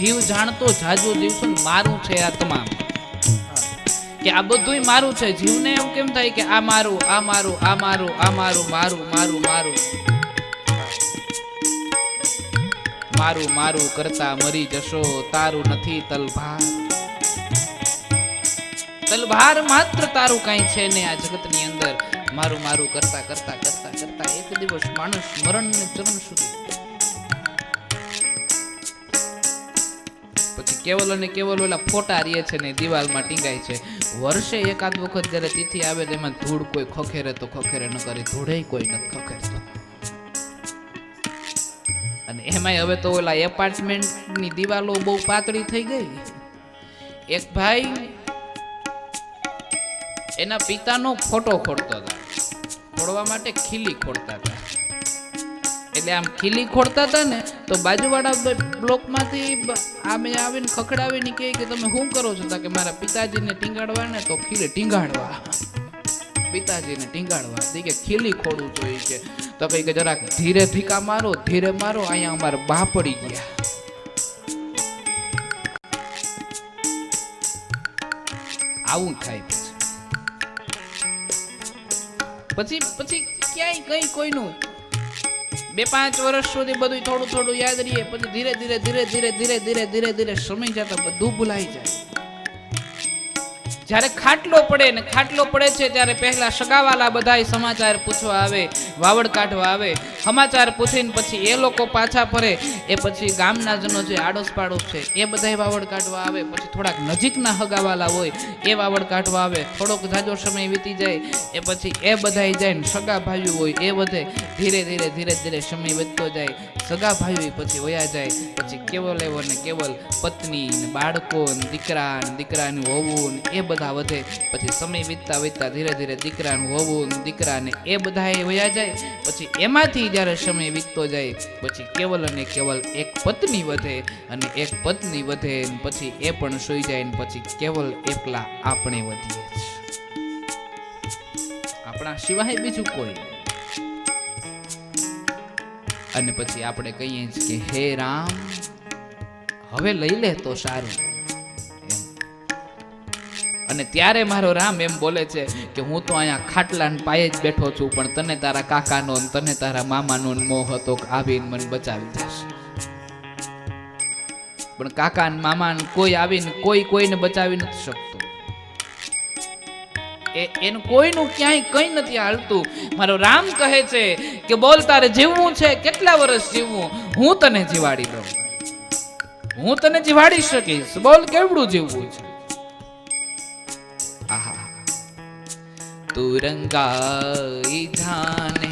જીવ જાણતો જાજુ દિવસો મારું છે આ તમામ કે આ બધુંય મારું છે. જીવને એમ કેમ થાય કે આ મારું આ મારું આ મારું આ મારું મારું મારું મારું. મારું મારું કરતા મરી જશો. તારું નથી તલભાર. તલભાર માત્ર તારું કઈ છે ને આ જગતની અંદર. મારું મારું કરતા કરતા કરતા કરતા એક દિવસ માણસ મરણ ને ચરણ સુધી કેવલ અને કેવલ ઓલા ફોટા રીએ છે ને દિવાલમાં ટીંગાય છે. વર્ષે એકાદ વખત જ્યારે તિથિ આવે તેમાં ધૂળ કોઈ ખખેરે તો ખખેરે ન કરે, ધૂળે કોઈ ન ખખેરતો અને એમાંય હવે તો ઓલા એપાર્ટમેન્ટની દિવાલો બહુ પાતળી થઈ ગઈ. એક ભાઈ એના પિતાનો ફોટો ખોડતો હતા. ખોડવા માટે ખીલી ખોડતા હતા. એટલે આમ ખીલી ખોડતા હતા ને તો બાજુવાળા બ્લોકમાંથી આમે આવીને ખખડાવીને કહે કે તમે શું કરો છો? કે મારા પિતાજીને ટીંગાડવા ને તો ખીલે ટીંગાડવા. પિતાજીને ટીંગાડવા. તે કે ખીલી ખોડું જોઈએ કે, તો કઈ કે જરાક ધીરે ધીકા મારો, ધીરે મારો, અહીંયા અમારે બા પડી ગયા. આવું થાય પછી પછી ક્યાંય કઈ કોઈનું બે પાંચ વર્ષ સુધી બધું થોડું થોડું યાદ રહીએ, પછી ધીરે ધીરે ધીરે ધીરે ધીરે ધીરે ધીરે ધીરે સમય જતા બધું ભૂલાઈ જાય. જ્યારે ખાટલો પડે ને ખાટલો પડે છે ત્યારે પહેલા સગાવાલા બધાય સમાચાર પૂછવા આવે, વાવડ કાઢવા આવે. સમાચાર પૂછીને પછી એ લોકો પાછા ફરે. એ પછી ગામના જનો જે આડોશ પાડોશ છે, એ બધાય વાવડ કાઢવા આવે. પછી થોડાક નજીકના હગાવાલા હોય, એ વાવડ કાઢવા આવે. થોડોક જાજો સમય વીતી જાય, એ પછી એ બધાય જાય ને સગા ભાઈઓ હોય, એ બધે ધીરે ધીરે ધીરે ધીરે સમય વધતો જાય. સગા ભાઈઓ પછી વયા જાય. પછી કેવલ એવો ને કેવલ પત્ની ને બાળકો ને દીકરા ને દીકરાની હોવું ને એ બધા વધે. પછી સમય વીતતા વીતતા ધીરે ધીરે દીકરાનું હોવું ને દીકરા ને એ બધા એ વયા જાય. પછી એમાંથી જ્યારે સમય વીતતો જાય, પછી કેવલ અને કેવલ એક પત્ની વધે અને એક પત્ની વધે પછી એ પણ સૂઈ જાય ને પછી કેવલ એકલા આપણે વધીએ. આપણા સિવાય બીજું કોઈ અને પછી આપણે કહીએ કે, હે રામ, હવે લઈ લે તો સારું. અને ત્યારે મારો રામ એમ બોલે છે કે હું તો અહીંયા ખાટલા પાયે જ બેઠો છું, પણ તને તારા કાકાનો તને તારા મામાનો મોહ હતો આવીને મને બચાવી જશે પણ કાકા ને મામા કોઈ આવીને કોઈ કોઈને બચાવી નથી શકતું. એ એનું કોઈનું ક્યાંય કંઈ નથી હાલતું. મારો રામ કહે છે કે બોલ, તારે જીવવું છે, કેટલા વર્ષ જીવવું? હું તને જીવાડી દઉં. હું તને જીવાડી શકીશ. બોલ, કેવડું જીવવું છે? તુરંગાઈ ધાને